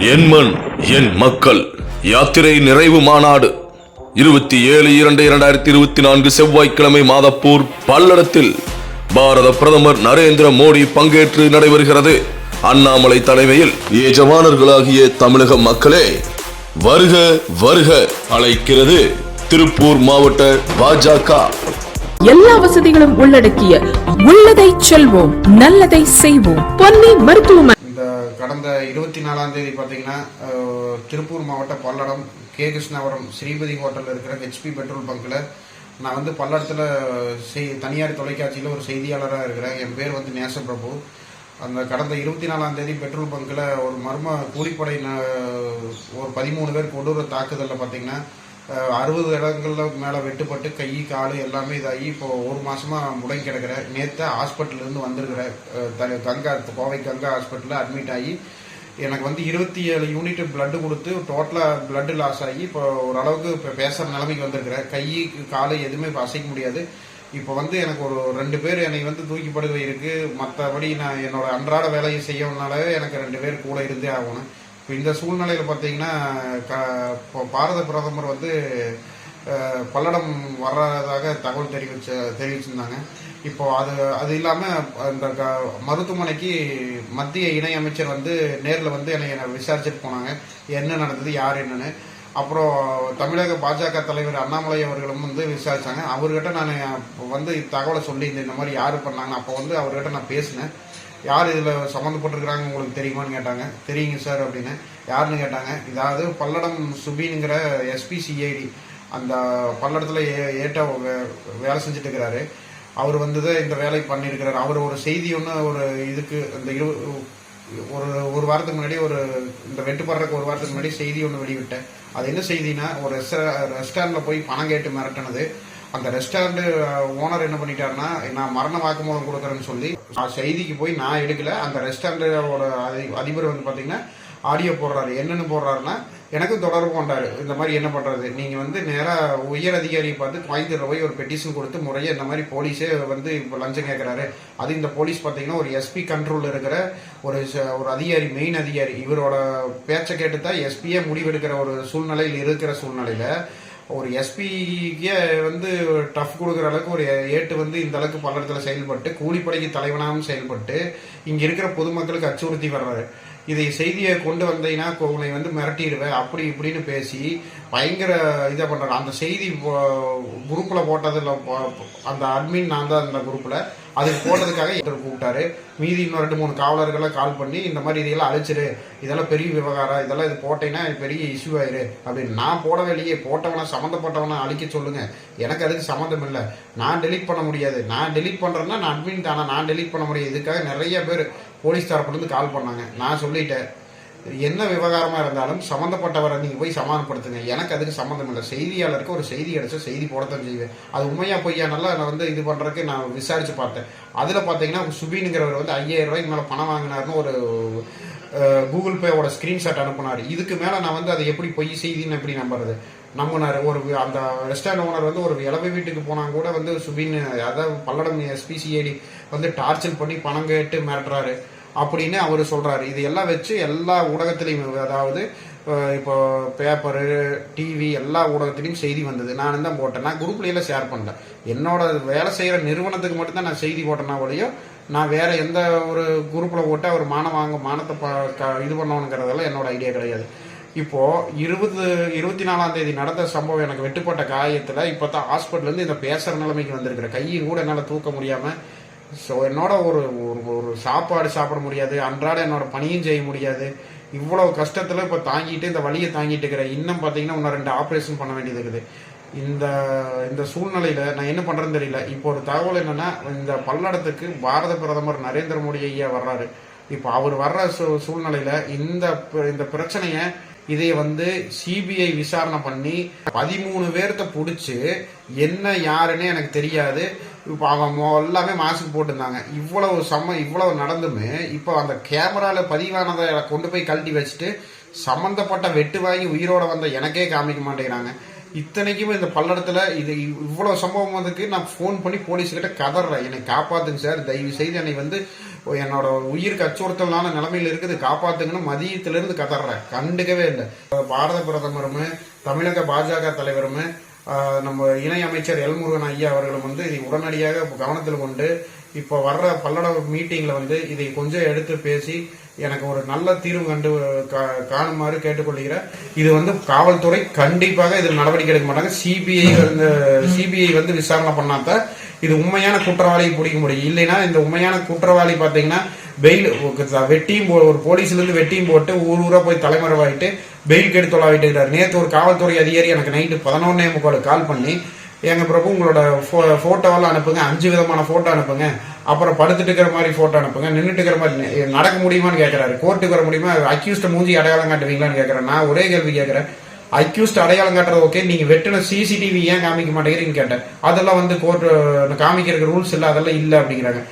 என் மண் என் மக்கள். யாத்திரை நிறைவு மாநாடு. இருபத்தி ஏழு இரண்டு இரண்டாயிரத்தி இருபத்தி நான்கு செவ்வாய்க்கிழமை மாதப்பூர் பல்லடத்தில் பாரத பிரதமர் நரேந்திர மோடி பங்கேற்று நடைபெறுகிறது. அண்ணாமலை தலைமையில் எஜமானர்களாகிய தமிழக மக்களே வருக வருக அழைக்கிறது திருப்பூர் மாவட்ட பாஜக. எல்லா வசதிகளும் உள்ளடக்கிய உள்ளதை செல்வோம் நல்லதை செய்வோம். பொன்னி மருத்துவமனை கடந்த இருபத்தி நாலாம் தேதி பார்த்தீங்கன்னா திருப்பூர் மாவட்ட பல்லடம் கே. கிருஷ்ணாபுரம் ஸ்ரீபதி ஹோட்டலில் இருக்கிற ஹெச்பி பெட்ரோல் பங்க்கில் நான் வந்து பல்லடத்தில் செய் தனியார் தொலைக்காட்சியில் ஒரு செய்தியாளராக இருக்கிறேன். என் பேர் வந்து நேசப்பிரபு. அந்த கடந்த இருபத்தி நாலாம் தேதி பெட்ரோல் பங்க்கில் ஒரு மர்ம கூலிப்படை ஒரு பதிமூணு பேர் கொடூர தாக்குதலில் பார்த்தீங்கன்னா அறுபது இடங்கள்ல மேலே வெட்டுப்பட்டு கை கால் எல்லாமே இதாகி இப்போ ஒரு மாசமா முடங்கி கிடக்கிறேன் நேற்று ஹாஸ்பிட்டல்லேருந்து வந்திருக்கிறேன் த- கங்கா கோவை கங்கா ஹாஸ்பிட்டலில் அட்மிட் ஆகி எனக்கு வந்து இருபத்தி ஏழு யூனிட் blood கொடுத்து டோட்டலாக blood லாஸ் ஆகி இப்போ ஓரளவுக்கு இப்போ பேசுகிற நிலைமைக்கு வந்திருக்கிறேன் கை கால் எதுவுமே இப்போ அசைக்க முடியாது. இப்போ வந்து எனக்கு ஒரு ரெண்டு பேர் என்னை வந்து தூக்கி படுகை இருக்கு. மற்றபடி நான் என்னோட அன்றாட வேலையை செய்யணுனாலே எனக்கு ரெண்டு பேர் கூட இருந்தே ஆகணும். இப்போ இந்த சூழ்நிலையில் பார்த்தீங்கன்னா க இப்போ பாரத பிரதமர் வந்து பல்லடம் வர்றதாக தகவல் தெரிவிச்ச தெரிவிச்சிருந்தாங்க. இப்போ அது அது இல்லாமல் அந்த க- மருத்துவமனைக்கு மத்திய இணையமைச்சர் வந்து நேரில் வந்து என்னை என்னை விசாரிச்சுட்டு போனாங்க. என்ன நடந்தது யார் என்னன்னு. அப்புறம் தமிழக பாஜக தலைவர் அண்ணாமலை அவர்களும் வந்து விசாரிச்சாங்க. அவர்கிட்ட நான் வந்து தகவலை சொல்லியிருந்தேன். இந்த மாதிரி யார் பண்ணாங்க? அப்போ வந்து அவர்கிட்ட நான் பேசினேன். யார் இதில் சம்மந்தப்பட்டிருக்கிறாங்க உங்களுக்கு தெரியுமான்னு கேட்டாங்க. தெரியுங்க சார் அப்படின்னு. யாருன்னு கேட்டாங்க. இதாவது பல்லடம் சுபின்ங்கிற எஸ்பிசிஐடி அந்த பல்லடத்தில் ஏ ஏட்ட வே- வேலை செஞ்சுட்டு இருக்கிறாரு அவர் வந்து தான் இந்த வேலை பண்ணியிருக்கிறாரு. அவர் ஒரு செய்தி ஒன்று ஒரு இதுக்கு அந்த இரு ஒரு ஒரு வாரத்துக்கு முன்னாடி ஒரு இந்த வெட்டுப்படுறதுக்கு ஒரு வாரத்துக்கு முன்னாடி செய்தி ஒன்று வெளிவிட்டேன் அது என்ன செய்தினா ஒரு ரெஸ்டாரண்ட்ல போய் பணம் கேட்டு மிரட்டினது. அந்த ரெஸ்டாரண்ட் ஓனர் என்ன பண்ணிட்டாருன்னா நான் மரண வாக்குமூலம் கொடுக்குறேன்னு சொல்லி நான் செய்திக்கு போய் நான் எடுக்கல. அந்த ரெஸ்டாரண்டோட அதிபர் வந்து பார்த்தீங்கன்னா ஆடியோ போடுறாரு. என்னென்னு போடுறாருன்னா எனக்கும் தொடர்பு கொண்டார். இந்த மாதிரி என்ன பண்ணுறது நீங்கள் வந்து நேராக உயர் அதிகாரியை பார்த்து கோயம்புத்தூர்ல போய் ஒரு பெட்டிஷன் கொடுத்து முறையே இந்த மாதிரி போலீஸே வந்து இப்போ லஞ்சம் கேட்குறாரு அது இந்த போலீஸ் பார்த்தீங்கன்னா ஒரு எஸ்பி கண்ட்ரோலில் இருக்கிற ஒரு ச- ஒரு அதிகாரி மெயின் அதிகாரி. இவரோட பேச்சை கேட்டு தான் எஸ்பியே முடிவெடுக்கிற ஒரு சூழ்நிலையில் இருக்கிற சூழ்நிலையில் ஒரு எஸ்பிக்கே வந்து டஃப் கொடுக்குற அளவுக்கு ஒரு ஏட்டு வந்து இந்த அளவுக்கு பல்லடத்தில் செயல்பட்டு கூலிப்படைக்கு தலைவனாகவும் செயல்பட்டு இங்கே இருக்கிற பொதுமக்களுக்கு அச்சுறுத்தி வர்றாரு. இதை செய்தியை கொண்டு வந்தீங்கன்னா உங்களை வந்து மிரட்டிடுவேன் அப்படி இப்படின்னு பேசி பயங்கர இதை பண்றாரு. அந்த செய்தி குரூப்பில் போட்டதில் அந்த அட்மின் நான் தான் அந்த குரூப்பில் அதுக்கு போட்டதுக்காக இவர் கூப்பிட்டாரு. மீதி இன்னும் ரெண்டு மூணு காவலர்களை கால் பண்ணி இந்த மாதிரி இதையெல்லாம் அழிச்சிரு. இதெல்லாம் பெரிய விவகாரம். இதெல்லாம் இது போட்டேன்னா பெரிய இஷ்யூ ஆயிரு. அப்படின்னு. நான் போடவே இல்லையே. போட்டவனை சம்மந்தப்பட்டவனை அழிக்க சொல்லுங்க. எனக்கு அதுக்கு சம்மந்தம் இல்லை. நான் டெலீட் பண்ண முடியாது. நான் டெலிட் பண்ணுறேன்னா நான் அட்மின் தானே நான் டெலிட் பண்ண முடியாது. இதுக்காக நிறைய பேர் போலீஸ் தரப்புலேருந்து கால் பண்ணாங்க. நான் சொல்லிட்டேன். என்ன விவகாரமா இருந்தாலும் சம்மந்தப்பட்டவரை நீங்க போய் சமாதானப்படுத்துங்க. எனக்கு அதுக்கு சம்மந்தம் இல்லை. செய்தியாளருக்கு ஒரு செய்தி கிடைச்சா செய்தி போடத்தான் செய்வேன். அது உண்மையா பொய்யா நல்லா நான் வந்து இது பண்றதுக்கு நான் விசாரிச்சு பார்த்தேன். அதுல பாத்தீங்கன்னா சுபீனுங்கிறவர் வந்து ஐயாயிரம் ரூபாய்க்கு மேல பணம் வாங்கினாருன்னு ஒரு கூகுள் பேவோட ஸ்கிரீன்ஷாட் அனுப்புனாரு. இதுக்கு மேல நான் வந்து அதை எப்படி பொய் செய்தின்னு எப்படி நம்புறது? நம்பினாரு. ஒரு அந்த ரெஸ்டாரண்ட் ஓனர் வந்து ஒரு இளவை வீட்டுக்கு போனா கூட வந்து சுபின் அதாவது பல்லடம் எஸ்பிசிஐடி வந்து டார்ச்சர் பண்ணி பணம் கேட்டு மிரட்டுறாரு. அப்படின்னு அவர் சொல்றாரு. இது எல்லாம் வச்சு எல்லா ஊடகத்திலையும் அதாவது இப்போ பேப்பரு டிவி எல்லா ஊடகத்திலையும் செய்தி வந்தது. நான் தான் போட்டேன். நான் குரூப்ல ஷேர் பண்ணல. என்னோட வேலை செய்யற நிறுவனத்துக்கு மட்டும்தான் நான் செய்தி போட்டேன்னா ஒழியோ நான் வேற எந்த ஒரு குரூப்ல போட்டு அவர் மானம் வாங்க மானத்தை க- இது பண்ணணுங்கிறதெல்லாம் என்னோட ஐடியா கிடையாது. இப்போ இருபது இருபத்தி நாலாம் தேதி நடந்த சம்பவம் எனக்கு வெட்டுப்பட்ட காயத்துல இப்போ தான் ஹாஸ்பிட்டல்லேருந்து இந்த பேசுற நிலைமைக்கு வந்திருக்கிற கையும் கூட என்னால் தூக்க முடியாம ஸோ என்னோட ஒரு ஒரு ஒரு சாப்பாடு சாப்பிட முடியாது. அன்றாட என்னோட பணியும் செய்ய முடியாது. இவ்வளவு கஷ்டத்துல இப்போ தாங்கிட்டு இந்த வழியை தாங்கிட்டு இருக்கிறேன் இன்னும் பார்த்தீங்கன்னா இன்னும் ரெண்டு ஆப்ரேஷன் பண்ண வேண்டியது இருக்குது. இந்த இந்த சூழ்நிலையில நான் என்ன பண்றேன்னு தெரியல. இப்போ ஒரு தகவல் என்னன்னா இந்த பல்லடத்துக்கு பாரத பிரதமர் நரேந்திர மோடி ஐயா வர்றாரு. இப்போ அவர் வர்ற சூ- சூழ்நிலையில இந்த ப- இந்த பிரச்சனையை இதை வந்து சிபிஐ விசாரணை பண்ணி பதிமூணு பேர்த்த பிடிச்சி என்ன யாருன்னு எனக்கு தெரியாது. இப்போ அவங்க எல்லாமே மாஸ்க் போட்டிருந்தாங்க. இவ்வளவு சம இவ்வளவு நடந்துமே இப்போ அந்த கேமராவில் பதிவானதை கொண்டு போய் கழட்டி வச்சுட்டு சம்மந்தப்பட்ட வெட்டு வாங்கி உயிரோட வந்த எனக்கே காமிக்க மாட்டேங்கிறாங்க. இத்தனைக்குமே இந்த பல்லடத்துல இது இவ்வளவு சம்பவம் வந்ததுக்கு நான் ஃபோன் பண்ணி போலீஸ் கிட்ட கதறேன். என்னை காப்பாத்துங்க சார். தயவு செய்து என்னை வந்து என்னோட உயிருக்கு அச்சுறுத்தலான நிலைமையில இருக்குது காப்பாத்துங்கன்னு மதியத்திலிருந்து கதறேன். கண்டுக்கவே இல்லை. பாரத பிரதமரும் தமிழக பாஜக தலைவரும் நம்ம இணை அமைச்சர் எல்முருகன் ஐயா அவர்களும் வந்து இதை உடனடியாக கவனத்தில் கொண்டு இப்போ வர்ற பல்லட மீட்டிங்ல வந்து இதை கொஞ்சம் எடுத்து பேசி எனக்கு ஒரு நல்ல தீர்வு கண்டு கா- காணுமாறு கேட்டுக்கொள்கிறேன். இது வந்து காவல்துறை கண்டிப்பாக இதில் நடவடிக்கை எடுக்க மாட்டாங்க. சிபிஐ வந்து சிபிஐ வந்து விசாரணை பண்ணாதான் இது உண்மையான குற்றவாளியை பிடிக்க முடியும். இல்லைன்னா இந்த உண்மையான குற்றவாளி பார்த்தீங்கன்னா பெயில் வெட்டியும் போ- ஒரு போலீஸ்லேருந்து வெட்டியும் போட்டு ஊர் ஊராக போய் தலைமறைவாயிட்டு பெயில் கெடுத்து தொலாவிட்டுக்கிறார் நேற்று ஒரு காவல்துறை அதிகாரி எனக்கு நைட்டு பதினொன்னே முக்கால் கால் பண்ணி எங்கள் பிரபு உங்களோட ஃபோ ஃபோட்டோவெல்லாம் அனுப்புங்க. அஞ்சு விதமான ஃபோட்டோ அனுப்புங்க. அப்புறம் படுத்துட்டு இருக்கிற மாதிரி போட்டோ அனுப்புங்க. நின்றுட்டு இருக்கிற மாதிரி நடக்க முடியுமான்னு கேட்கறாரு கோர்ட்டுக்கு வர முடியுமா? அக்யூஸ்ட் மூஞ்சி அடையாளம் காட்டுவீங்களான்னு கேட்கறேன் நான் ஒரே கேள்வி கேட்கறேன் அக்யூஸ்ட் அடையாளம் காட்டுறது ஓகே நீங்க வெட்டின சிசிடிவி ஏன் காமிக்க மாட்டேங்கிறீங்கன்னு கேட்டேன். அதெல்லாம் வந்து கோர்ட் காமிக்கிறதுக்கு ரூல்ஸ் இல்லை அதெல்லாம் இல்லை அப்படிங்கிறாங்க.